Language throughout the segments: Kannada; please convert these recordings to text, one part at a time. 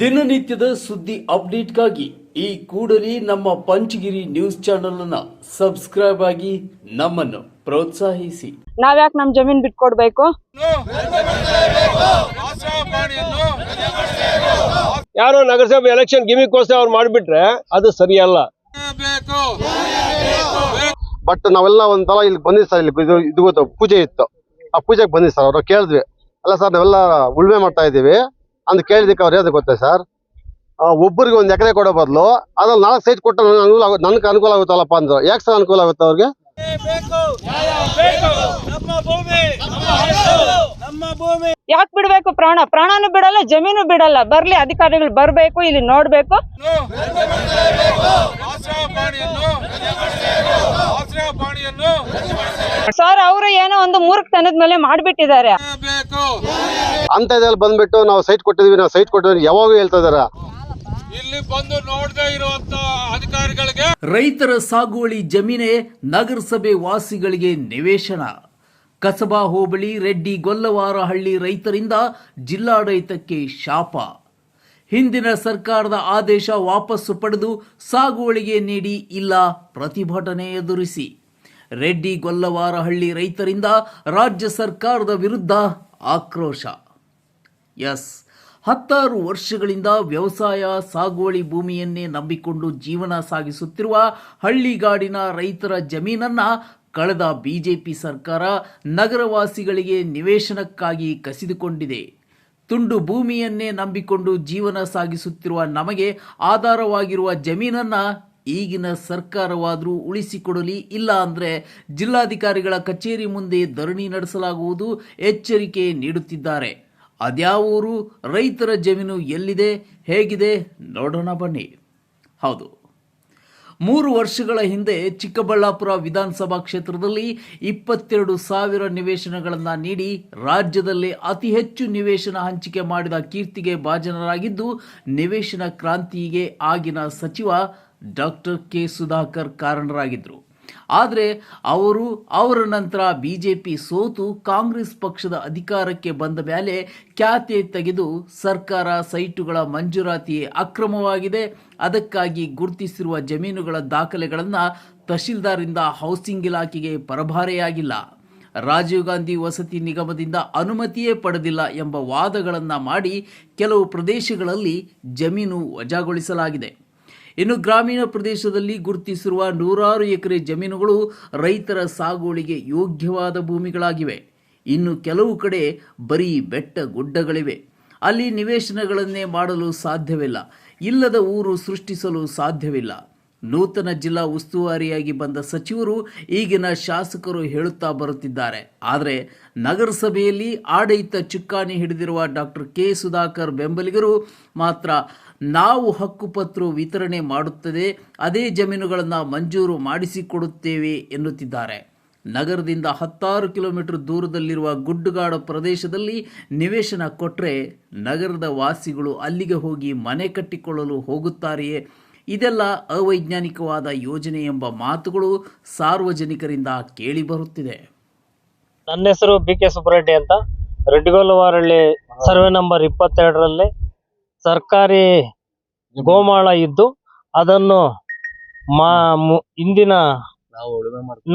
ದಿನನಿತ್ಯದ ಸುದ್ದಿ ಅಪ್ಡೇಟ್ಗಾಗಿ ಈ ಕೂಡಲೇ ನಮ್ಮ ಪಂಚಗಿರಿ ನ್ಯೂಸ್ ಚಾನೆಲ್ ಅನ್ನ ಸಬ್ಸ್ಕ್ರೈಬ್ ಆಗಿ ನಮ್ಮನ್ನು ಪ್ರೋತ್ಸಾಹಿಸಿ. ನಾವ್ಯಾಕೆ ನಮ್ ಜಮೀನ್ ಬಿಟ್ಕೊಡ್ಬೇಕು? ಯಾರು ನಗರಸಭೆ ಎಲೆಕ್ಷನ್ ಗಿಮಿಕ್ಕೋಸ್ಕರ ಅವ್ರು ಮಾಡಿಬಿಟ್ರೆ ಅದು ಸರಿಯಲ್ಲ. ಬಟ್ ನಾವೆಲ್ಲ ಒಂದ್ಸಲ ಇಲ್ಲಿ ಬಂದಿದ್ ಸರ್ ಇಲ್ಲಿ ಇದು ಇದು ಗೊತ್ತು ಪೂಜೆ ಇತ್ತು. ಆ ಪೂಜೆಗೆ ಬಂದಿದ್ ಸರ್ ಅವ್ರು ಕೇಳಿದ್ವಿ. ಅಲ್ಲ ಸರ್ ನಾವೆಲ್ಲ ಉಳ್ಮೆ ಮಾಡ್ತಾ ಇದ್ದೀವಿ. ಅಂತ ಕೇಳಿದಕ್ಕೆ ಅವ್ರು ಹೇಳೋದು ಗೊತ್ತಾ ಸರ್? ಒಬ್ಬರಿಗೆ ಒಂದು ಎಕರೆ ಕೊಡೋ ಬದಲು ಅದ್ರಲ್ಲಿ ನಾಲ್ಕು ಸೈಟ್ ಕೊಟ್ಟು ನನಗೆ ಅನುಕೂಲ ಆಗುತ್ತೆ ನನಗೆ ಅನುಕೂಲ ಆಗುತ್ತಲ್ಲಪ್ಪ ಅಂದ್ರೆ. ಯಾಕೆ ಸರ್ ಅನುಕೂಲ ಆಗುತ್ತೆ ಅವ್ರಿಗೆ? ಯಾಕೆ ಬಿಡ್ಬೇಕು ಪ್ರಾಣ? ಪ್ರಾಣನು ಬಿಡಲ್ಲ ಜಮೀನು ಬಿಡಲ್ಲ. ಬರ್ಲಿ ಅಧಿಕಾರಿಗಳು ಬರ್ಬೇಕು ಇಲ್ಲಿ ನೋಡ್ಬೇಕು. ಸರ್ ಅವರು ಏನೋ ಒಂದು ಮೂರ್ಖತನದ ಮೇಲೆ ಮಾಡ್ಬಿಟ್ಟಿದ್ದಾರೆ. ಅಂತ ಇದ್ರಲ್ಲಿ ಬಂದ್ಬಿಟ್ಟು ನಾವು ಸೈಟ್ ಕೊಟ್ಟಿದ್ವಿ. ನಾವು ಸೈಟ್ ಕೊಟ್ಟಿದ್ವಿ ಯಾವಾಗ ಹೇಳ್ತಾ ಇದಾರ. ಇಲ್ಲಿ ಬಂದು ನೋಡದೆ ಇರುವಂತ ಅಧಿಕಾರಿಗಳಿಗೆ ರೈತರ ಸಾಗುವಳಿ ಜಮೀನೇ ನಗರಸಭೆ ವಾಸಿಗಳಿಗೆ ನಿವೇಶನ. ಕಸಬಾ ಹೋಬಳಿ ರೆಡ್ಡಿ ಗೊಲ್ಲವಾರಹಳ್ಳಿ ರೈತರಿಂದ ಜಿಲ್ಲಾಡಳಿತಕ್ಕೆ ಶಾಪ. ಹಿಂದಿನ ಸರ್ಕಾರದ ಆದೇಶ ವಾಪಸ್ಸು ಪಡೆದು ಸಾಗುವಳಿಗೆ ನೀಡಿ ಇಲ್ಲ ಪ್ರತಿಭಟನೆ ಎದುರಿಸಿ. ರೆಡ್ಡಿ ಗೊಲ್ಲವಾರಹಳ್ಳಿ ರೈತರಿಂದ ರಾಜ್ಯ ಸರ್ಕಾರದ ವಿರುದ್ಧ ಆಕ್ರೋಶ. ಎಸ್ ಹತ್ತಾರು ವರ್ಷಗಳಿಂದ ವ್ಯವಸಾಯ ಸಾಗುವಳಿ ಭೂಮಿಯನ್ನೇ ನಂಬಿಕೊಂಡು ಜೀವನ ಸಾಗಿಸುತ್ತಿರುವ ಹಳ್ಳಿಗಾಡಿನ ರೈತರ ಜಮೀನನ್ನ ಕಳೆದ ಬಿಜೆಪಿ ಸರ್ಕಾರ ನಗರವಾಸಿಗಳಿಗೆ ನಿವೇಶನಕ್ಕಾಗಿ ಕಸಿದುಕೊಂಡಿದೆ. ತುಂಡು ಭೂಮಿಯನ್ನೇ ನಂಬಿಕೊಂಡು ಜೀವನ ಸಾಗಿಸುತ್ತಿರುವ ನಮಗೆ ಆಧಾರವಾಗಿರುವ ಜಮೀನನ್ನ ಈಗಿನ ಸರ್ಕಾರವಾದರೂ ಉಳಿಸಿಕೊಡಲಿ ಇಲ್ಲ ಅಂದರೆ ಜಿಲ್ಲಾಧಿಕಾರಿಗಳ ಕಚೇರಿ ಮುಂದೆ ಧರಣಿ ನಡೆಸಲಾಗುವುದು ಎಚ್ಚರಿಕೆ ನೀಡುತ್ತಿದ್ದಾರೆ. ಅದ್ಯಾವೂರು ರೈತರ ಜಮೀನು ಎಲ್ಲಿದೆ? ಹೇಗಿದೆ? ನೋಡೋಣ ಬನ್ನಿ. ಹೌದು. ಮೂರು ವರ್ಷಗಳ ಹಿಂದೆ ಚಿಕ್ಕಬಳ್ಳಾಪುರ ವಿಧಾನಸಭಾ ಕ್ಷೇತ್ರದಲ್ಲಿ ಇಪ್ಪತ್ತೆರಡು ಸಾವಿರ ನಿವೇಶನಗಳನ್ನು ನೀಡಿ ರಾಜ್ಯದಲ್ಲಿ ಅತಿ ಹೆಚ್ಚು ನಿವೇಶನ ಹಂಚಿಕೆ ಮಾಡಿದ ಕೀರ್ತಿಗೆ ಭಾಜನರಾಗಿದ್ದು, ನಿವೇಶನ ಕ್ರಾಂತಿಗೆ ಆಗಿನ ಸಚಿವ ಡಾಕ್ಟರ್ ಕೆ ಸುಧಾಕರ್ ಕಾರಣರಾಗಿದ್ದರು ಆದರೆ ಅವರು ಅವರ ನಂತರ ಬಿಜೆಪಿ ಸೋತು ಕಾಂಗ್ರೆಸ್ ಪಕ್ಷದ ಅಧಿಕಾರಕ್ಕೆ ಬಂದ ಮೇಲೆ ಖ್ಯಾತಿ ತೆಗೆದು ಸರ್ಕಾರ ಸೈಟುಗಳ ಮಂಜೂರಾತಿ ಅಕ್ರಮವಾಗಿದೆ. ಅದಕ್ಕಾಗಿ ಗುರುತಿಸಿರುವ ಜಮೀನುಗಳ ದಾಖಲೆಗಳನ್ನು ತಹಶೀಲ್ದಾರಿಂದ ಹೌಸಿಂಗ್ ಇಲಾಖೆಗೆ ಪರಭಾರೆಯಾಗಿಲ್ಲ. ರಾಜೀವ್ ಗಾಂಧಿ ವಸತಿ ನಿಗಮದಿಂದ ಅನುಮತಿಯೇ ಪಡೆದಿಲ್ಲ ಎಂಬ ವಾದಗಳನ್ನು ಮಾಡಿ ಕೆಲವು ಪ್ರದೇಶಗಳಲ್ಲಿ ಜಮೀನು ವಜಾಗೊಳಿಸಲಾಗಿದೆ. ಇನ್ನು ಗ್ರಾಮೀಣ ಪ್ರದೇಶದಲ್ಲಿ ಗುರುತಿಸಿರುವ ನೂರಾರು ಎಕರೆ ಜಮೀನುಗಳು ರೈತರ ಸಾಗುವಳಿಗೆ ಯೋಗ್ಯವಾದ ಭೂಮಿಗಳಾಗಿವೆ. ಇನ್ನು ಕೆಲವು ಕಡೆ ಬರೀ ಬೆಟ್ಟ ಗುಡ್ಡಗಳಿವೆ. ಅಲ್ಲಿ ನಿವೇಶನಗಳನ್ನೇ ಮಾಡಲು ಸಾಧ್ಯವಿಲ್ಲ. ಇಲ್ಲದ ಊರು ಸೃಷ್ಟಿಸಲು ಸಾಧ್ಯವಿಲ್ಲ. ನೂತನ ಜಿಲ್ಲಾ ಉಸ್ತುವಾರಿಯಾಗಿ ಬಂದ ಸಚಿವರು ಈಗಿನ ಶಾಸಕರು ಹೇಳುತ್ತಾ ಬರುತ್ತಿದ್ದಾರೆ. ಆದರೆ ನಗರಸಭೆಯಲ್ಲಿ ಆಡಳಿತ ಚುಕ್ಕಾಣಿ ಹಿಡಿದಿರುವ ಡಾಕ್ಟರ್ ಕೆ ಸುಧಾಕರ್ ಬೆಂಬಲಿಗರು ಮಾತ್ರ ನಾವು ಹಕ್ಕುಪತ್ರ ವಿತರಣೆ ಮಾಡುತ್ತದೆ, ಅದೇ ಜಮೀನುಗಳನ್ನು ಮಂಜೂರು ಮಾಡಿಸಿಕೊಡುತ್ತೇವೆ ಎನ್ನುತ್ತಿದ್ದಾರೆ. ನಗರದಿಂದ ಹತ್ತಾರು ಕಿಲೋಮೀಟರ್ ದೂರದಲ್ಲಿರುವ ಗುಡ್ಡುಗಾಡು ಪ್ರದೇಶದಲ್ಲಿ ನಿವೇಶನ ಕೊಟ್ಟರೆ ನಗರದ ವಾಸಿಗಳು ಅಲ್ಲಿಗೆ ಹೋಗಿ ಮನೆ ಕಟ್ಟಿಕೊಳ್ಳಲು ಹೋಗುತ್ತಾರೆಯೇ? ಇದೆಲ್ಲ ಅವೈಜ್ಞಾನಿಕವಾದ ಯೋಜನೆ ಎಂಬ ಮಾತುಗಳು ಸಾರ್ವಜನಿಕರಿಂದ ಕೇಳಿಬರುತ್ತಿದೆ. ನನ್ನ ಹೆಸರು ಬಿ ಕೆ ಸುಬ್ಬರೆಡ್ಡಿ ಅಂತ. ರೆಡ್ಡಿಗೊಲ್ಲವಾರಳ್ಳಿ ಸರ್ವೆ ನಂಬರ್ ಇಪ್ಪತ್ತೆರಡರಲ್ಲಿ ಸರ್ಕಾರಿ ಗೋಮಾಳ ಇದ್ದು ಅದನ್ನು ಮಾ ಇಂದಿನ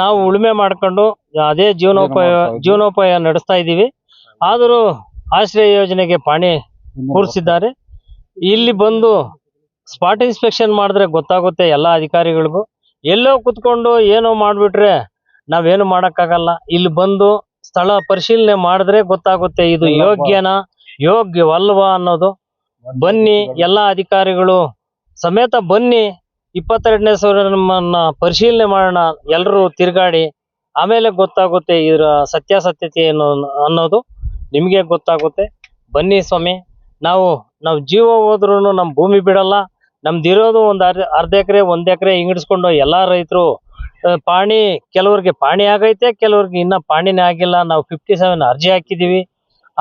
ನಾವು ಉಳುಮೆ ಮಾಡ್ಕೊಂಡು ಅದೇ ಜೀವನೋಪಾಯ ಜೀವನೋಪಾಯ ನಡೆಸ್ತಾ ಇದ್ದೀವಿ. ಆದರೂ ಆಶ್ರಯ ಯೋಜನೆಗೆ ಪಾಣಿ ಕೂರಿಸಿದ್ದಾರೆ. ಇಲ್ಲಿ ಬಂದು ಸ್ಪಾಟ್ ಇನ್ಸ್ಪೆಕ್ಷನ್ ಮಾಡಿದ್ರೆ ಗೊತ್ತಾಗುತ್ತೆ ಎಲ್ಲ ಅಧಿಕಾರಿಗಳಿಗೂ. ಎಲ್ಲೋ ಕುತ್ಕೊಂಡು ಏನೋ ಮಾಡಿಬಿಟ್ರೆ ನಾವೇನು ಮಾಡೋಕ್ಕಾಗಲ್ಲ. ಇಲ್ಲಿ ಬಂದು ಸ್ಥಳ ಪರಿಶೀಲನೆ ಮಾಡಿದ್ರೆ ಗೊತ್ತಾಗುತ್ತೆ ಇದು ಯೋಗ್ಯನಾ ಯೋಗ್ಯವಲ್ವಾ ಅನ್ನೋದು. ಬನ್ನಿ ಎಲ್ಲಾ ಅಧಿಕಾರಿಗಳು ಸಮೇತ ಬನ್ನಿ ಇಪ್ಪತ್ತೆರಡನೇ ಸಾವಿರ ನಮ್ಮನ್ನ ಪರಿಶೀಲನೆ ಮಾಡೋಣ ಎಲ್ಲರೂ ತಿರುಗಾಡಿ ಆಮೇಲೆ ಗೊತ್ತಾಗುತ್ತೆ ಇದರ ಸತ್ಯಾಸತ್ಯತೆ ಏನು ಅನ್ನೋದು ನಿಮಗೆ ಗೊತ್ತಾಗುತ್ತೆ. ಬನ್ನಿ ಸ್ವಾಮಿ ನಾವು ನಾವು ಜೀವ ಹೋದ್ರೂ ನಮ್ಮ ಭೂಮಿ ಬಿಡಲ್ಲ ನಮ್ದಿರೋದು ಒಂದು ಅರ್ಧ ಅರ್ಧ ಎಕರೆ ಒಂದ್ ಎಕರೆ ಹಿಂಗಿಡ್ಸ್ಕೊಂಡು ಎಲ್ಲಾ ರೈತರು ಪಾಣಿ ಕೆಲವ್ರಿಗೆ ಪಾಣಿ ಆಗೈತೆ ಕೆಲವ್ರಿಗೆ ಇನ್ನ ಪಾಣಿನೇ ಆಗಿಲ್ಲ ನಾವು ಫಿಫ್ಟಿ ಸೆವೆನ್ ಅರ್ಜಿ ಹಾಕಿದೀವಿ.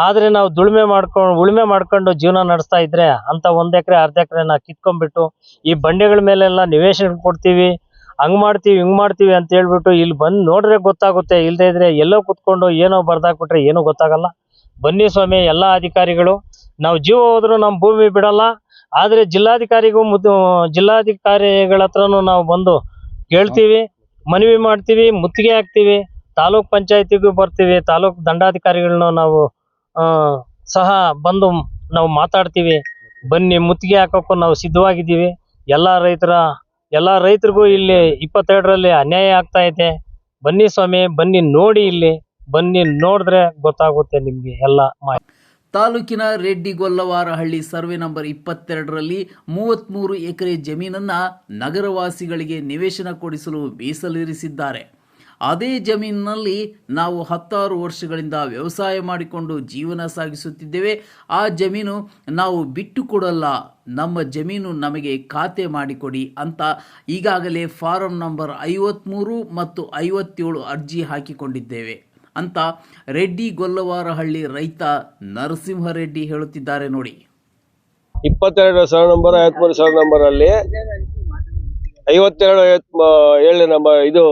ಆದ್ರೆ ನಾವು ದುಳ್ಮೆ ಮಾಡ್ಕೊಂಡು, ಉಳುಮೆ ಮಾಡ್ಕೊಂಡು ಜೀವನ ನಡೆಸ್ತಾ ಇದ್ರೆ ಅಂತ ಒಂದ್ ಎಕರೆ, ಅರ್ಧ ಎಕರೆನ ಕಿತ್ಕೊಂಡ್ಬಿಟ್ಟು ಈ ಬಂಡೆಗಳ ಮೇಲೆಲ್ಲ ನಿವೇಶನ ಕೊಡ್ತೀವಿ, ಹಂಗ್ ಮಾಡ್ತೀವಿ, ಹಿಂಗ್ ಮಾಡ್ತೀವಿ ಅಂತ ಹೇಳ್ಬಿಟ್ಟು ಇಲ್ಲಿ ಬಂದ್ ನೋಡ್ರೆ ಗೊತ್ತಾಗುತ್ತೆ. ಇಲ್ದೇ ಇದ್ರೆ ಎಲ್ಲೋ ಕುತ್ಕೊಂಡು ಏನೋ ಬರ್ದಾಕ್ಬಿಟ್ರೆ ಏನೋ ಗೊತ್ತಾಗಲ್ಲ. ಬನ್ನಿ ಸ್ವಾಮಿ, ಎಲ್ಲಾ ಅಧಿಕಾರಿಗಳು. ನಾವು ಜೀವ ಹೋದ್ರು ನಮ್ಮ ಭೂಮಿ ಬಿಡಲ್ಲ. ಆದ್ರೆ ಜಿಲ್ಲಾಧಿಕಾರಿಗೂ ಮುದ್ದು ಜಿಲ್ಲಾಧಿಕಾರಿಗಳ ಹತ್ರನೂ ನಾವು ಬಂದು ಕೇಳ್ತೀವಿ, ಮನವಿ ಮಾಡ್ತೀವಿ, ಮುತ್ತಿಗೆ ಹಾಕ್ತೀವಿ. ತಾಲೂಕ್ ಪಂಚಾಯತಿಗೂ ಬರ್ತೀವಿ, ತಾಲೂಕ್ ದಂಡಾಧಿಕಾರಿಗಳನ್ನ ನಾವು ಸಹ ಬಂದು ನಾವು ಮಾತಾಡ್ತೀವಿ. ಬನ್ನಿ, ಮುತ್ತಿಗೆ ಹಾಕೋಕ್ಕೂ ನಾವು ಸಿದ್ಧವಾಗಿದ್ದೀವಿ. ಎಲ್ಲ ರೈತರ, ಎಲ್ಲ ರೈತರಿಗೂ ಇಲ್ಲಿ ಇಪ್ಪತ್ತೆರಡರಲ್ಲಿ ಅನ್ಯಾಯ ಆಗ್ತಾ ಇದೆ. ಬನ್ನಿ ಸ್ವಾಮಿ, ಬನ್ನಿ ನೋಡಿ ಇಲ್ಲಿ. ಬನ್ನಿ ನೋಡಿದ್ರೆ ಗೊತ್ತಾಗುತ್ತೆ ನಿಮ್ಗೆ ಎಲ್ಲ ಮಾಹಿತಿ. ತಾಲೂಕಿನ ರೆಡ್ಡಿಗೊಲ್ಲವಾರಹಳ್ಳಿ ಸರ್ವೆ ನಂಬರ್ ಇಪ್ಪತ್ತೆರಡರಲ್ಲಿ ಮೂವತ್ತ್ಮೂರು ಎಕರೆ ಜಮೀನನ್ನ ನಗರವಾಸಿಗಳಿಗೆ ನಿವೇಶನ ಕೊಡಿಸಲು ಮೀಸಲಿರಿಸಿದ್ದಾರೆ. ಅದೇ ಜಮೀನಿನಲ್ಲಿ ನಾವು ಹತ್ತಾರು ವರ್ಷಗಳಿಂದ ವ್ಯವಸಾಯ ಮಾಡಿಕೊಂಡು ಜೀವನ ಸಾಗಿಸುತ್ತಿದ್ದೇವೆ. ಆ ಜಮೀನು ನಾವು ಬಿಟ್ಟು ಕೊಡಲ್ಲ. ನಮ್ಮ ಜಮೀನು ನಮಗೆ ಖಾತೆ ಮಾಡಿಕೊಡಿ ಅಂತ ಈಗಾಗಲೇ ಫಾರಂ ನಂಬರ್ ಐವತ್ತ್ಮೂರು ಮತ್ತು ಐವತ್ತೇಳು ಅರ್ಜಿ ಹಾಕಿಕೊಂಡಿದ್ದೇವೆ ಅಂತ ರೆಡ್ಡಿ ಗೊಲ್ಲವಾರಹಳ್ಳಿ ರೈತ ನರಸಿಂಹರೆಡ್ಡಿ ಹೇಳುತ್ತಿದ್ದಾರೆ ನೋಡಿ. ಇಪ್ಪತ್ತೆರಡು ಸಾವಿರ ನಂಬರ್ ಐವತ್ಮೂರು ಸಾವಿರ ನಂಬರ್ ಅಲ್ಲಿ ಐವತ್ತೆರಡು ಐವತ್ತು ಏಳು ನಮ್ಮ ಇದು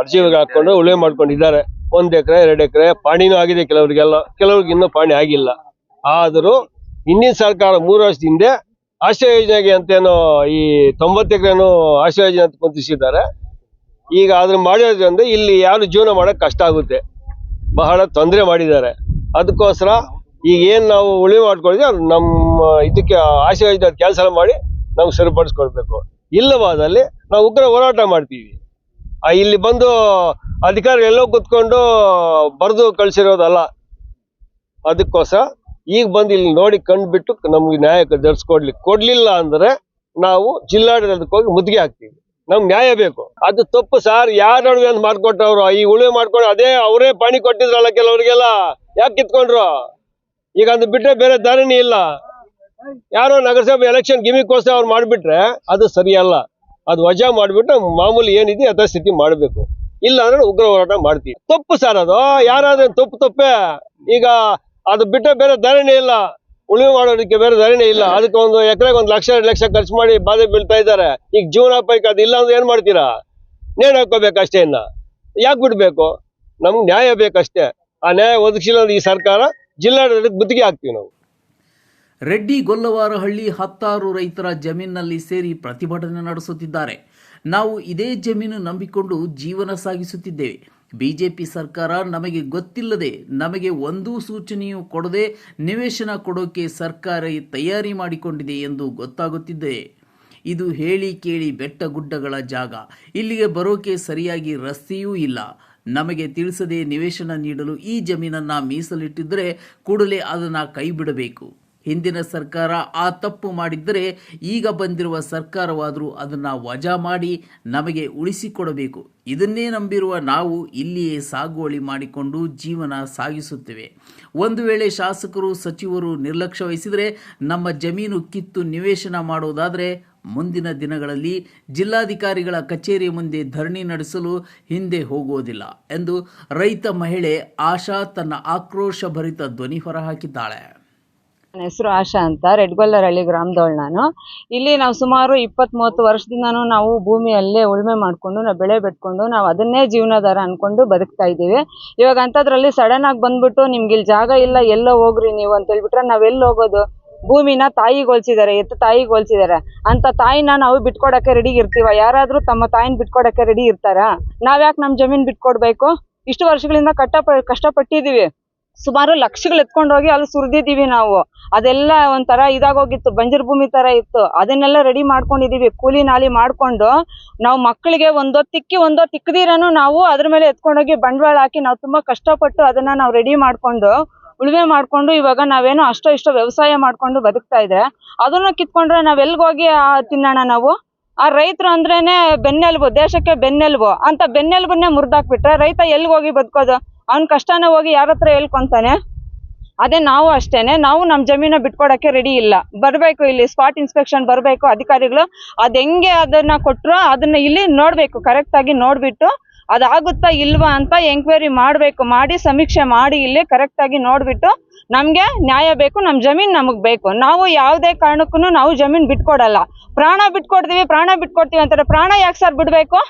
ಅರ್ಜಿಗೆ ಹಾಕೊಂಡು ಉಳುಮೆ ಮಾಡ್ಕೊಂಡಿದ್ದಾರೆ. ಒಂದ್ ಎಕರೆ, ಎರಡು ಎಕರೆ ಪಾಣಿನೂ ಆಗಿದೆ ಕೆಲವರಿಗೆಲ್ಲ. ಕೆಲವ್ರಿಗೆ ಇನ್ನೂ ಪಾಣಿ ಆಗಿಲ್ಲ. ಆದರೂ ಹಿಂದಿನ ಸರ್ಕಾರ ಮೂರು ವರ್ಷದ ಹಿಂದೆ ಆಶ್ರಯ ಯೋಜನೆಗೆ ಅಂತೇನೋ ಈ ತೊಂಬತ್ತು ಎಕರೆನೂ ಆಶ್ರಯ ಯೋಜನೆ ಅಂತ ಕುಂತಿಸಿದ್ದಾರೆ ಈಗ ಅದನ್ನ ಮಾಡಿರೋದ್ರಿಂದ ಇಲ್ಲಿ ಯಾರು ಜೀವನ ಮಾಡಕ್ ಕಷ್ಟ ಆಗುತ್ತೆ. ಬಹಳ ತೊಂದರೆ ಮಾಡಿದ್ದಾರೆ. ಅದಕ್ಕೋಸ್ಕರ ಈಗ ಏನ್ ನಾವು ಉಳಿವೆ ಮಾಡ್ಕೊಂಡಿದ್ವಿ, ಅದು ನಮ್ಮ ಇದಕ್ಕೆ ಆಶೆ ಕೆಲಸ ಮಾಡಿ ನಮ್ಗೆ ಸರಿಪಡಿಸ್ಕೊಳ್ಬೇಕು ಇಲ್ಲವಾದಲ್ಲಿ ನಾವು ಉಗ್ರ ಹೋರಾಟ ಮಾಡ್ತೀವಿ. ಆ, ಇಲ್ಲಿ ಬಂದು ಅಧಿಕಾರಿ ಎಲ್ಲೋ ಕುತ್ಕೊಂಡು ಬರೆದು ಕಳಿಸಿರೋದಲ್ಲ. ಅದಕ್ಕೋಸ್ಕರ ಈಗ ಬಂದು ಇಲ್ಲಿ ನೋಡಿ ಕಂಡುಬಿಟ್ಟು ನಮ್ಗೆ ನ್ಯಾಯ ಜರ್ಸ್ಕೊಡ್ಲಿಕ್ಕೆ ಕೊಡ್ಲಿಲ್ಲ ಅಂದ್ರೆ ನಾವು ಜಿಲ್ಲಾಡಳಿತಕ್ಕೆ ಹೋಗಿ ಮುದ್ಗೆ ಹಾಕ್ತೀವಿ. ನಮ್ಗೆ ನ್ಯಾಯ ಬೇಕು. ಅದು ತಪ್ಪು ಸರ್ ಯಾರ ನಡುವೆ ಅಂತ ಮಾಡ್ಕೊಟ್ಟವ್ರು. ಈ ಉಳುವೆ ಮಾಡ್ಕೊಂಡು ಅದೇ ಅವರೇ ಪಾಣಿ ಕೊಟ್ಟಿದ್ರಲ್ಲ ಕೆಲವರಿಗೆಲ್ಲ. ಯಾಕೆ ಕಿತ್ಕೊಂಡ್ರು? ಈಗ ಅದು ಬಿಟ್ಟರೆ ಬೇರೆ ದಾರಿನೇ ಇಲ್ಲ. ಯಾರೋ ನಗರಸಭೆ ಎಲೆಕ್ಷನ್ ಗಿಮಿಗೋಸ್ಕರ ಅವ್ರು ಮಾಡಿಬಿಟ್ರೆ ಅದು ಸರಿಯಲ್ಲ. ಅದು ವಜಾ ಮಾಡಿಬಿಟ್ಟು ಮಾಮೂಲಿ ಏನಿದೆ ಅದ ಸ್ಥಿತಿ ಮಾಡಬೇಕು. ಇಲ್ಲ ಅಂದ್ರೆ ಉಗ್ರ ಹೋರಾಟ ಮಾಡ್ತೀವಿ. ತಪ್ಪು ಸರ್ ಅದು. ಯಾರಾದ್ರೆ ತಪ್ಪು ತಪ್ಪೇ. ಈಗ ಅದು ಬಿಟ್ಟ ಬೇರೆ ಧರಣಿ ಇಲ್ಲ. ಉಳಿವು ಮಾಡೋದಕ್ಕೆ ಬೇರೆ ಧರಣಿ ಇಲ್ಲ. ಅದಕ್ಕೆ ಒಂದು ಎಕರೆಗೆ ಒಂದು ಲಕ್ಷ, ಎರಡು ಲಕ್ಷ ಖರ್ಚು ಮಾಡಿ ಬಾಧೆ ಬೀಳ್ತಾ ಇದ್ದಾರೆ. ಈಗ ಜೀವನೋಪಾಯಕ್ಕೆ ಅದು ಇಲ್ಲ ಅಂದ್ರೆ ಏನ್ ಮಾಡ್ತೀರಾ? ನೇಣು ಹಾಕೋಬೇಕು ಅಷ್ಟೇ ಇನ್ನ. ಯಾಕೆ ಬಿಡ್ಬೇಕು? ನಮ್ಗೆ ನ್ಯಾಯ ಬೇಕಷ್ಟೇ. ಆ ನ್ಯಾಯ ಒದಗಿಸಿಲ್ಲ ಈ ಸರ್ಕಾರ ಜಿಲ್ಲಾಡಳಿತಕ್ಕೆ ಗುತ್ತಿಗೆ ಹಾಕ್ತೀವಿ ನಾವು. ರೆಡ್ಡಿ ಗೊಲ್ಲವಾರಹಳ್ಳಿ ಹತ್ತಾರು ರೈತರ ಜಮೀನಿನಲ್ಲಿ ಸೇರಿ ಪ್ರತಿಭಟನೆ ನಡೆಸುತ್ತಿದ್ದಾರೆ. ನಾವು ಇದೇ ಜಮೀನು ನಂಬಿಕೊಂಡು ಜೀವನ ಸಾಗಿಸುತ್ತಿದ್ದೇವೆ. ಬಿಜೆಪಿ ಸರ್ಕಾರ ನಮಗೆ ಗೊತ್ತಿಲ್ಲದೆ ನಮಗೆ ಒಂದೂ ಸೂಚನೆಯೂ ಕೊಡದೆ ನಿವೇಶನ ಕೊಡೋಕೆ ಸರ್ಕಾರ ತಯಾರಿ ಮಾಡಿಕೊಂಡಿದೆ ಎಂದು ಗೊತ್ತಾಗುತ್ತಿದೆ. ಇದು ಹೇಳಿ ಕೇಳಿ ಬೆಟ್ಟ ಗುಡ್ಡಗಳ ಜಾಗ. ಇಲ್ಲಿಗೆ ಬರೋಕೆ ಸರಿಯಾಗಿ ರಸ್ತೆಯೂ ಇಲ್ಲ. ನಮಗೆ ತಿಳಿಸದೆ ನಿವೇಶನ ನೀಡಲು ಈ ಜಮೀನನ್ನು ಮೀಸಲಿಟ್ಟಿದ್ದರೆ ಕೂಡಲೇ ಅದನ್ನು ಕೈ ಬಿಡಬೇಕು ಹಿಂದಿನ ಸರ್ಕಾರ ಆ ತಪ್ಪು ಮಾಡಿದ್ದರೆ ಈಗ ಬಂದಿರುವ ಸರ್ಕಾರವಾದರೂ ಅದನ್ನು ವಜಾ ಮಾಡಿ ನಮಗೆ ಉಳಿಸಿಕೊಡಬೇಕು. ಇದನ್ನೇ ನಂಬಿರುವ ನಾವು ಇಲ್ಲಿಯೇ ಸಾಗುವಳಿ ಮಾಡಿಕೊಂಡು ಜೀವನ ಸಾಗಿಸುತ್ತೇವೆ. ಒಂದು ವೇಳೆ ಶಾಸಕರು, ಸಚಿವರು ನಿರ್ಲಕ್ಷ್ಯ ವಹಿಸಿದರೆ ನಮ್ಮ ಜಮೀನು ಕಿತ್ತು ನಿವೇಶನ ಮಾಡುವುದಾದರೆ ಮುಂದಿನ ದಿನಗಳಲ್ಲಿ ಜಿಲ್ಲಾಧಿಕಾರಿಗಳ ಕಚೇರಿ ಮುಂದೆ ಧರಣಿ ನಡೆಸಲು ಹಿಂದೆ ಹೋಗುವುದಿಲ್ಲ ಎಂದು ರೈತ ಮಹಿಳೆ ಆಶಾ ತನ್ನ ಆಕ್ರೋಶಭರಿತ ಧ್ವನಿ ಹೊರಹಾಕಿದ್ದಾಳೆ. ನನ್ನ ಹೆಸರು ಆಶಾ ಅಂತ, ರೆಡ್ಗೊಲ್ಲರಹಳ್ಳಿ ಗ್ರಾಮದವಳು ನಾನು. ಇಲ್ಲಿ ನಾವು ಸುಮಾರು ಇಪ್ಪತ್ತ್ ಮೂವತ್ತು ವರ್ಷದಿಂದನೂ ನಾವು ಭೂಮಿಯಲ್ಲೇ ಉಳುಮೆ ಮಾಡಿಕೊಂಡು, ನಾವು ಬೆಳೆ ಬೆಟ್ಕೊಂಡು, ನಾವು ಅದನ್ನೇ ಜೀವನಾಧಾರ ಅನ್ಕೊಂಡು ಬದುಕ್ತಾ ಇದ್ದೀವಿ. ಇವಾಗ ಅಂಥದ್ರಲ್ಲಿ ಸಡನ್ ಆಗಿ ಬಂದ್ಬಿಟ್ಟು ನಿಮ್ಗೆ ಇಲ್ಲಿ ಜಾಗ ಇಲ್ಲ, ಎಲ್ಲೋ ಹೋಗ್ರಿ ನೀವು ಅಂತ ಹೇಳ್ಬಿಟ್ರೆ ನಾವೆಲ್ಲಿ ಹೋಗೋದು? ಭೂಮಿನ ತಾಯಿಗೆ ಹೋಲ್ಸಿದ್ದಾರೆ ಎತ್ತು ತಾಯಿಗೆ ಅಂತ ತಾಯಿನ ನಾವು ಬಿಟ್ಕೊಡಕ್ಕೆ ರೆಡಿ ಇರ್ತೀವ? ಯಾರಾದ್ರೂ ತಮ್ಮ ತಾಯಿನ ಬಿಟ್ಕೊಡಕ್ಕೆ ರೆಡಿ ಇರ್ತಾರಾ? ನಾವ್ಯಾಕೆ ನಮ್ಮ ಜಮೀನ್ ಬಿಟ್ಕೊಡ್ಬೇಕು? ಇಷ್ಟು ವರ್ಷಗಳಿಂದ ಕಷ್ಟ ಕಷ್ಟಪಟ್ಟಿದೀವಿ ಸುಮಾರು ಲಕ್ಷಗಳು ಎತ್ಕೊಂಡು ಹೋಗಿ ಅಲ್ಲಿ ಸುರಿದಿದ್ದೀವಿ ನಾವು. ಅದೆಲ್ಲ ಒಂಥರ ಇದಾಗೋಗಿತ್ತು, ಬಂಜರ್ ಭೂಮಿ ತರ ಇತ್ತು. ಅದನ್ನೆಲ್ಲ ರೆಡಿ ಮಾಡ್ಕೊಂಡಿದೀವಿ, ಕೂಲಿ ನಾಲಿ ಮಾಡ್ಕೊಂಡು. ನಾವು ಮಕ್ಕಳಿಗೆ ಒಂದೊತ್ತಿಕ್ಕಿ ಒಂದೊತ್ತು ನಾವು ಅದ್ರ ಮೇಲೆ ಎತ್ಕೊಂಡೋಗಿ ಬಂಡವಾಳ ಹಾಕಿ ನಾವು ತುಂಬಾ ಕಷ್ಟಪಟ್ಟು ಅದನ್ನ ನಾವು ರೆಡಿ ಮಾಡ್ಕೊಂಡು ಉಳುವೆ ಮಾಡ್ಕೊಂಡು ಇವಾಗ ನಾವೇನೋ ಅಷ್ಟೋ ಇಷ್ಟೋ ವ್ಯವಸಾಯ ಮಾಡ್ಕೊಂಡು ಬದುಕ್ತಾ ಇದೆ. ಅದನ್ನ ಕಿತ್ಕೊಂಡ್ರೆ ನಾವ್ ಎಲ್ಗೋಗಿ ತಿನ್ನೋಣ ನಾವು? ಆ ರೈತರು ಅಂದ್ರೇನೆ ಬೆನ್ನೆಲುಬು, ದೇಶಕ್ಕೆ ಬೆನ್ನೆಲುಬು. ಅಂತ ಬೆನ್ನೆಲುಬನ್ನೇ ಮುರಿದಾಕ್ಬಿಟ್ರೆ ರೈತ ಎಲ್ಗ್ ಹೋಗಿ ಬದುಕೋದು? ಅವ್ನ ಕಷ್ಟನ ಹೋಗಿ ಯಾರ ಹತ್ರ ಹೇಳ್ಕೊಂತಾನೆ? ಅದೇ ನಾವು ಅಷ್ಟೇನೆ. ನಾವು ನಮ್ಮ ಜಮೀನ ಬಿಟ್ಕೊಡಕ್ಕೆ ರೆಡಿ ಇಲ್ಲ. ಬರಬೇಕು ಇಲ್ಲಿ ಸ್ಪಾಟ್ ಇನ್ಸ್ಪೆಕ್ಷನ್ ಬರಬೇಕು, ಅಧಿಕಾರಿಗಳು ಅದ್ ಹೆಂಗೆ ಅದನ್ನ ಕೊಟ್ರು ಅದನ್ನ ಇಲ್ಲಿ ನೋಡ್ಬೇಕು ಕರೆಕ್ಟ್ ಆಗಿ ನೋಡ್ಬಿಟ್ಟು ಅದಾಗುತ್ತಾ ಇಲ್ವಾ ಅಂತ ಎಂಕ್ವೈರಿ ಮಾಡ್ಬೇಕು, ಮಾಡಿ ಸಮೀಕ್ಷೆ ಮಾಡಿ ಇಲ್ಲಿ ಕರೆಕ್ಟ್ ಆಗಿ ನೋಡ್ಬಿಟ್ಟು ನಮ್ಗೆ ನ್ಯಾಯ ಬೇಕು, ನಮ್ ಜಮೀನ್ ನಮಗ್ ಬೇಕು. ನಾವು ಯಾವುದೇ ಕಾರಣಕ್ಕೂ ನಾವು ಜಮೀನ್ ಬಿಟ್ಕೊಡಲ್ಲ. ಪ್ರಾಣ ಬಿಟ್ಕೊಡ್ತೀವಿ ಪ್ರಾಣ ಬಿಟ್ಕೊಡ್ತೀವಿ ಅಂತಾರೆ. ಪ್ರಾಣ ಯಾಕೆ ಸರ್ ಬಿಡ್ಬೇಕು?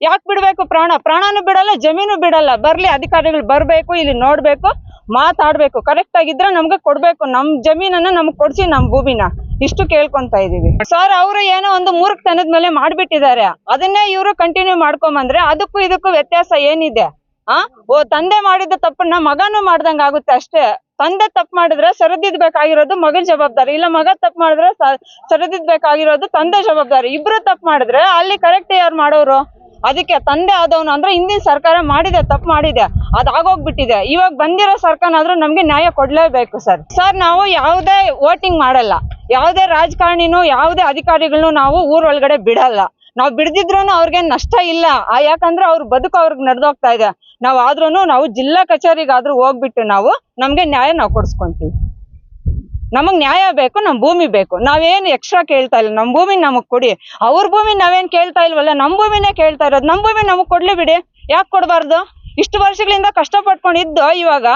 ಯಾಕೆ ಬಿಡ್ಬೇಕು ಪ್ರಾಣ? ಪ್ರಾಣನೂ ಬಿಡಲ್ಲ, ಜಮೀನು ಬಿಡಲ್ಲ. ಬರ್ಲಿ, ಅಧಿಕಾರಿಗಳು ಬರ್ಬೇಕು, ಇಲ್ಲಿ ನೋಡ್ಬೇಕು, ಮಾತಾಡ್ಬೇಕು. ಕರೆಕ್ಟ್ ಆಗಿದ್ರೆ ನಮ್ಗೆ ಕೊಡ್ಬೇಕು. ನಮ್ ಜಮೀನನ್ನ ನಮ್ಗೆ ಕೊಡ್ಸಿ ನಮ್ ಭೂಮಿನ. ಇಷ್ಟು ಕೇಳ್ಕೊಂತ ಇದೀವಿ. ಸರ್ ಅವರು ಏನೋ ಒಂದು ಮೂರ್ಖತನದ ಮೇಲೆ ಮಾಡ್ಬಿಟ್ಟಿದ್ದಾರೆ. ಅದನ್ನೇ ಇವರು ಕಂಟಿನ್ಯೂ ಮಾಡ್ಕೊಂಬಂದ್ರೆ ಅದಕ್ಕೂ ಇದಕ್ಕೂ ವ್ಯತ್ಯಾಸ ಏನಿದೆ? ಆ? ಓ, ತಂದೆ ಮಾಡಿದ ತಪ್ಪನ್ನ ಮಗನು ಮಾಡ್ದಂಗ ಆಗುತ್ತೆ ಅಷ್ಟೇ. ತಂದೆ ತಪ್ಪು ಮಾಡಿದ್ರೆ ಸರದಿದ್ಬೇಕಾಗಿರೋದು ಮಗನ ಜವಾಬ್ದಾರಿ. ಇಲ್ಲ, ಮಗ ತಪ್ಪು ಮಾಡಿದ್ರೆ ಸರಿದಿದ್ಬೇಕಾಗಿರೋದು ತಂದೆ ಜವಾಬ್ದಾರಿ. ಇಬ್ರು ತಪ್ಪು ಮಾಡಿದ್ರೆ ಅಲ್ಲಿ ಕರೆಕ್ಟ್ ಯಾರು ಮಾಡೋರು? ಅದಕ್ಕೆ ತಂದೆ ಆದವನು ಅಂದ್ರೆ ಹಿಂದಿನ ಸರ್ಕಾರ ಮಾಡಿದೆ, ತಪ್ಪು ಮಾಡಿದೆ ಅದ್ ಆಗೋಗ್ಬಿಟ್ಟಿದೆ ಇವಾಗ ಬಂದಿರೋ ಸರ್ಕಾರ ಆದ್ರೂ ನಮ್ಗೆ ನ್ಯಾಯ ಕೊಡ್ಲೇಬೇಕು ಸರ್. ಸರ್, ನಾವು ಯಾವುದೇ ವೋಟಿಂಗ್ ಮಾಡಲ್ಲ. ಯಾವುದೇ ರಾಜಕಾರಣಿನೂ, ಯಾವುದೇ ಅಧಿಕಾರಿಗಳನ್ನು ನಾವು ಊರೊಳಗಡೆ ಬಿಡಲ್ಲ. ನಾವು ಬಿಡದಿದ್ರು ಅವ್ರಿಗೆ ನಷ್ಟ ಇಲ್ಲ. ಯಾಕಂದ್ರೆ ಅವ್ರ ಬದುಕು ಅವ್ರಿಗೆ ನಡೆದೋಗ್ತಾ ಇದೆ. ನಾವ್ ಆದ್ರೂನು ನಾವು ಜಿಲ್ಲಾ ಕಚೇರಿಗಾದ್ರೂ ಹೋಗ್ಬಿಟ್ಟು ನಾವು ನಮ್ಗೆ ನ್ಯಾಯ ನಾವು ಕೊಡ್ಸ್ಕೊಂತೀವಿ. ನಮಗ್ ನ್ಯಾಯ ಬೇಕು, ನಮ್ ಭೂಮಿ ಬೇಕು. ನಾವೇನು ಎಕ್ಸ್ಟ್ರಾ ಕೇಳ್ತಾ ಇಲ್ಲ. ನಮ್ ಭೂಮಿ ನಮಗ್ ಕೊಡಿ. ಅವ್ರ ಭೂಮಿ ನಾವೇನ್ ಕೇಳ್ತಾ ಇಲ್ವಲ್ಲ, ನಮ್ ಭೂಮಿನೇ ಕೇಳ್ತಾ ಇರೋದು. ನಮ್ ಭೂಮಿ ನಮಗ್ ಕೊಡ್ಲಿ ಬಿಡಿ. ಯಾಕೆ ಕೊಡ್ಬಾರ್ದು? ಇಷ್ಟು ವರ್ಷಗಳಿಂದ ಕಷ್ಟ ಪಟ್ಕೊಂಡಿದ್ದು ಇವಾಗ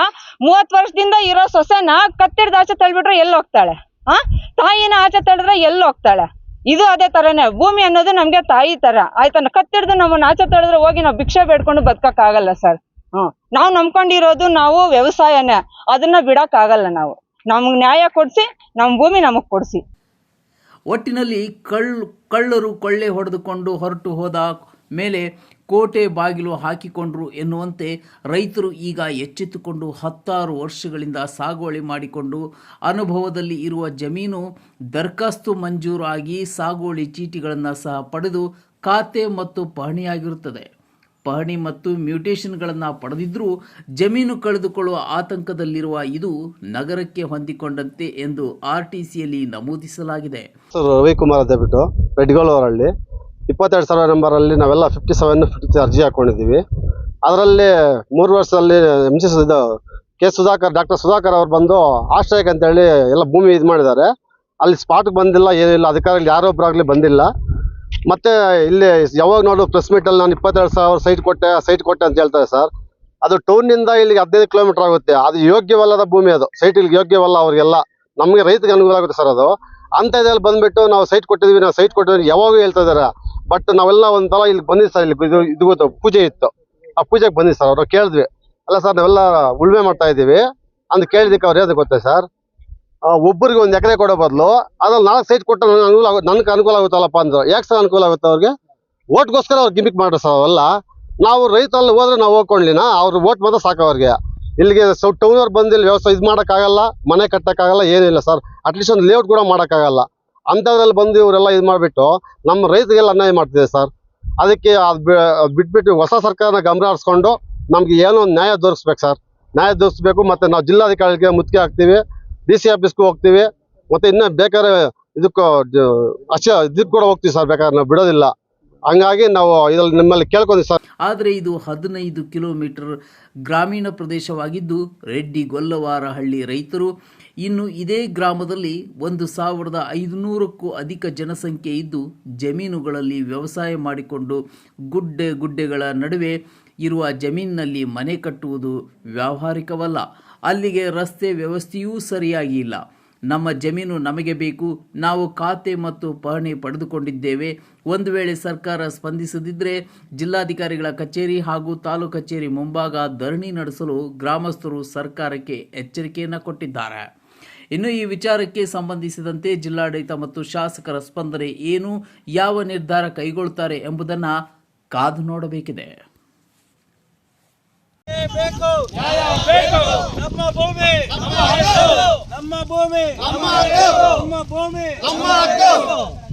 ಮೂವತ್ ವರ್ಷದಿಂದ ಇರೋ ಸೊಸೆನ ಕತ್ತಿರದ ಆಚೆ ತಳ್ಬಿಟ್ರೆ ಎಲ್ಲಿ ಹೋಗ್ತಾಳೆ? ಆ? ತಾಯಿನ ಆಚೆ ತಳಿದ್ರೆ ಎಲ್ಲಿ ಹೋಗ್ತಾಳೆ? ಇದು ಅದೇ ತರನೇ. ಭೂಮಿ ಅನ್ನೋದು ನಮ್ಗೆ ತಾಯಿ ತರ. ಆಯ್ತಾನ ಕತ್ತಿಡ್ದು ನಮ್ಮನ್ನ ಆಚೆ ತಳಿದ್ರೆ ಹೋಗಿ ನಾವು ಭಿಕ್ಷೆ ಬೇಡ್ಕೊಂಡು ಬದ್ಕಕ್ ಆಗಲ್ಲ ಸರ್. ಹ್ಮ್. ನಾವು ನಂಬ್ಕೊಂಡಿರೋದು ನಾವು ವ್ಯವಸಾಯನೇ. ಅದನ್ನ ಬಿಡಕ್ ಆಗಲ್ಲ ನಾವು. ನಮ್ಗ್ ನ್ಯಾಯ ಕೊಡಿಸಿ ನಮ್ಮ ಭೂಮಿ ನಮಗೆ ಕೊಡಿಸಿ. ಒಟ್ಟಿನಲ್ಲಿ ಕಳ್ಳು ಕಳ್ಳರು ಕೊಳ್ಳೆ ಹೊಡೆದುಕೊಂಡು ಹೊರಟು ಹೋದ ಮೇಲೆ ಕೋಟೆ ಬಾಗಿಲು ಹಾಕಿಕೊಂಡ್ರು ಎನ್ನುವಂತೆ ರೈತರು ಈಗ ಎಚ್ಚೆತ್ತುಕೊಂಡು ಹತ್ತಾರು ವರ್ಷಗಳಿಂದ ಸಾಗುವಳಿ ಮಾಡಿಕೊಂಡು ಅನುಭವದಲ್ಲಿ ಇರುವ ಜಮೀನು ದರ್ಖಾಸ್ತು ಮಂಜೂರಾಗಿ ಸಾಗುವಳಿ ಚೀಟಿಗಳನ್ನು ಸಹ ಪಡೆದು ಖಾತೆ ಮತ್ತು ಪಹಣಿಯಾಗಿರುತ್ತದೆ ಪಹಣಿ ಮತ್ತು ಮ್ಯೂಟೇಷನ್ಗಳನ್ನು ಪಡೆದಿದ್ದರೂ ಜಮೀನು ಕಳೆದುಕೊಳ್ಳುವ ಆತಂಕದಲ್ಲಿರುವ ಇದು ನಗರಕ್ಕೆ ಹೊಂದಿಕೊಂಡಂತೆ ಎಂದು ಆರ್ ಟಿ ಸಿಯಲ್ಲಿ ನಮೂದಿಸಲಾಗಿದೆ. ಸರ್, ರವಿಕುಮಾರ್ ಅಂತ ಬಿಟ್ಟು ರೆಡ್ಗೋಳವರಳ್ಳಿ ಇಪ್ಪತ್ತೆರಡು ಸಾವಿರ ನಂಬರಲ್ಲಿ ನಾವೆಲ್ಲ ಫಿಫ್ಟಿ ಸೆವೆನ್ ಫಿಫ್ಟಿ ಅರ್ಜಿ ಹಾಕೊಂಡಿದ್ದೀವಿ. ಅದರಲ್ಲಿ ಮೂರು ವರ್ಷದಲ್ಲಿ ಎಂ ಸಿ ಇದು ಕೆ ಸುಧಾಕರ್, ಡಾಕ್ಟರ್ ಸುಧಾಕರ್ ಅವ್ರು ಬಂದು ಆಶ್ರಯಕ್ಕೆ ಅಂತೇಳಿ ಎಲ್ಲ ಭೂಮಿ ಇದು ಮಾಡಿದ್ದಾರೆ. ಅಲ್ಲಿ ಸ್ಪಾಟ್ಗೆ ಬಂದಿಲ್ಲ, ಏನಿಲ್ಲ, ಅಧಿಕಾರಿಗಳು ಯಾರೊಬ್ಬರಾಗಲಿ ಬಂದಿಲ್ಲ. ಮತ್ತೆ ಇಲ್ಲಿ ಯಾವಾಗ ನೋಡು ಪ್ರೆಸ್ ಮೀಟಲ್ಲಿ ನಾನು ಇಪ್ಪತ್ತೆರಡು ಸಾವಿರ ಸೈಟ್ ಕೊಟ್ಟೆ ಸೈಟ್ ಕೊಟ್ಟೆ ಅಂತ ಹೇಳ್ತಾರೆ ಸರ್ ಅದು ಟೌನ್ನಿಂದ ಇಲ್ಲಿಗೆ ಹದಿನೈದು ಕಿಲೋಮೀಟರ್ ಆಗುತ್ತೆ. ಅದು ಯೋಗ್ಯವಲ್ಲದ ಭೂಮಿ ಅದು. ಸೈಟ್ ಇಲ್ಲಿ ಯೋಗ್ಯವಲ್ಲ ಅವ್ರಿಗೆಲ್ಲ. ನಮಗೆ ರೈತರಿಗೆ ಅನುಕೂಲ ಆಗುತ್ತೆ ಸರ್ ಅದು. ಅಂತ ಇದ್ರಲ್ಲಿ ಬಂದ್ಬಿಟ್ಟು ನಾವು ಸೈಟ್ ಕೊಟ್ಟಿದ್ವಿ ನಾವು ಸೈಟ್ ಕೊಟ್ಟಿದ್ವಿ ಯಾವಾಗೂ ಹೇಳ್ತಾ ಇದಾರೆ ಬಟ್ ನಾವೆಲ್ಲ ಒಂದ್ಸಲ ಇಲ್ಲಿ ಬಂದಿದ್ದು ಸರ್ ಇಲ್ಲಿ ಇದು ಇದು ಗೊತ್ತು, ಪೂಜೆ ಇತ್ತು. ಆ ಪೂಜೆಗೆ ಬಂದಿದ್ದು ಸರ್ ಅವ್ರು ಕೇಳಿದ್ವಿ. ಅಲ್ಲ ಸರ್ ನಾವೆಲ್ಲ ಉಳುಮೆ ಮಾಡ್ತಾ ಇದ್ದೀವಿ. ಅಂತ ಕೇಳಿದಕ್ಕೆ ಅವ್ರು ಯಾವ್ದು ಗೊತ್ತಾ ಸರ್ ಒಬ್ಬರಿಗೆ ಒಂದು ಎಕರೆ ಕೊಡೋ ಬದಲು, ಅದ್ರಲ್ಲಿ ನಾಲ್ಕು ಸೈಟ್ ಕೊಟ್ಟು ನನಗೆ ಅನುಕೂಲ ಆಗುತ್ತೆ ನನಗೆ ಅನುಕೂಲ ಆಗುತ್ತಲ್ಲಪ್ಪ ಅಂದ್ರೆ. ಯಾಕೆ ಸರ್ ಅನುಕೂಲ ಆಗುತ್ತೆ ಅವ್ರಿಗೆ? ಓಟ್ಗೋಸ್ಕರ ಅವ್ರು ಗಿಮಿಕ್ ಮಾಡ್ರಿ ಸರ್ ಅವೆಲ್ಲ. ನಾವು ರೈತರಲ್ಲಿ ಹೋದ್ರೆ ನಾವು ಹೋಗ್ಕೊಂಡ್ಲಿನ, ಅವ್ರು ಓಟ್ ಮಾತ್ರ ಸಾಕು ಅವ್ರಿಗೆ. ಇಲ್ಲಿಗೆ ಸೊ ಟೌನ್ ಅವ್ರು ಬಂದು ಇಲ್ಲಿ ವ್ಯವಸ್ಥೆ ಇದು ಮಾಡೋಕ್ಕಾಗಲ್ಲ, ಮನೆ ಕಟ್ಟೋಕ್ಕಾಗಲ್ಲ, ಏನಿಲ್ಲ ಸರ್. ಅಟ್ಲೀಸ್ಟ್ ಒಂದು ಲೇಔಟ್ ಕೂಡ ಮಾಡೋಕ್ಕಾಗಲ್ಲ. ಅಂಥದ್ರಲ್ಲಿ ಬಂದು ಇವರೆಲ್ಲ ಇದು ಮಾಡಿಬಿಟ್ಟು ನಮ್ಮ ರೈತರಿಗೆಲ್ಲ ಅನ್ಯಾಯ ಮಾಡ್ತಿದೆ ಸರ್. ಅದಕ್ಕೆ ಅದು ಬಿಟ್ಬಿಟ್ಟು ಹೊಸ ಸರ್ಕಾರನ ಗಮನ ಹರಿಸ್ಕೊಂಡು ನಮ್ಗೆ ಏನೋ ಒಂದು ನ್ಯಾಯ ದೊರಕಿಸ್ಬೇಕು ಸರ್. ನ್ಯಾಯ ದೊರಕಿಸ್ಬೇಕು ಮತ್ತು ನಾವು ಜಿಲ್ಲಾಧಿಕಾರಿಗೆ ಮುತ್ತಿಗೆ ಹಾಕ್ತೀವಿ. ಡಿ ಸಿ ಆಫೀಸ್ಗೂ ಹೋಗ್ತೀವಿ. ಮತ್ತೆ ಇನ್ನೂ ಬೇಕಾದ್ರೆ ಇದಕ್ಕೂ ಅಶ, ಇದಕ್ಕೆ ಕೂಡ ಹೋಗ್ತೀವಿ ಸರ್, ಬೇಕಾದ್ರೆ ನಾವು ಬಿಡೋದಿಲ್ಲ. ಹಂಗಾಗಿ ನಾವು ಇದ್ರಲ್ಲಿ ನಿಮ್ಮಲ್ಲಿ ಕೇಳ್ಕೊಂಡಿ ಸರ್. ಆದರೆ ಇದು ಹದಿನೈದು ಕಿಲೋಮೀಟರ್ ಗ್ರಾಮೀಣ ಪ್ರದೇಶವಾಗಿದ್ದು ರೆಡ್ಡಿ ಗೊಲ್ಲವಾರಹಳ್ಳಿ ರೈತರು. ಇನ್ನು ಇದೇ ಗ್ರಾಮದಲ್ಲಿ ಒಂದು ಸಾವಿರದ ಐದುನೂರಕ್ಕೂ ಅಧಿಕ ಜನಸಂಖ್ಯೆ ಇದ್ದು ಜಮೀನುಗಳಲ್ಲಿ ವ್ಯವಸಾಯ ಮಾಡಿಕೊಂಡು ಗುಡ್ಡೆ ಗುಡ್ಡೆಗಳ ನಡುವೆ ಇರುವ ಜಮೀನಿನಲ್ಲಿ ಮನೆ ಕಟ್ಟುವುದು ವ್ಯಾವಹಾರಿಕವಲ್ಲ. ಅಲ್ಲಿಗೆ ರಸ್ತೆ ವ್ಯವಸ್ಥೆಯೂ ಸರಿಯಾಗಿ ಇಲ್ಲ ನಮ್ಮ ಜಮೀನು ನಮಗೆ ಬೇಕು. ನಾವು ಖಾತೆ ಮತ್ತು ಪಹಣಿ ಪಡೆದುಕೊಂಡಿದ್ದೇವೆ. ಒಂದು ವೇಳೆ ಸರ್ಕಾರ ಸ್ಪಂದಿಸದಿದ್ದರೆ ಜಿಲ್ಲಾಧಿಕಾರಿಗಳ ಕಚೇರಿ ಹಾಗೂ ತಾಲೂಕು ಕಚೇರಿ ಮುಂಭಾಗ ಧರಣಿ ನಡೆಸಲು ಗ್ರಾಮಸ್ಥರು ಸರ್ಕಾರಕ್ಕೆ ಎಚ್ಚರಿಕೆಯನ್ನು ಕೊಟ್ಟಿದ್ದಾರೆ. ಇನ್ನು ಈ ವಿಚಾರಕ್ಕೆ ಸಂಬಂಧಿಸಿದಂತೆ ಜಿಲ್ಲಾಡಳಿತ ಮತ್ತು ಶಾಸಕರ ಸ್ಪಂದನೆ ಏನು, ಯಾವ ನಿರ್ಧಾರ ಕೈಗೊಳ್ಳುತ್ತಾರೆ ಎಂಬುದನ್ನು ಕಾದು ನೋಡಬೇಕಿದೆ. ಬೇಕು ನ್ಯಾಯ ಬೇಕು. ನಮ್ಮ ಭೂಮಿ. ನಮ್ಮ ಹಕ್ಕು. ನಮ್ಮ ಭೂಮಿ. ನಮ್ಮ ಹಕ್ಕು. ನಮ್ಮ ಭೂಮಿ. ನಮ್ಮ ಹಕ್ಕು.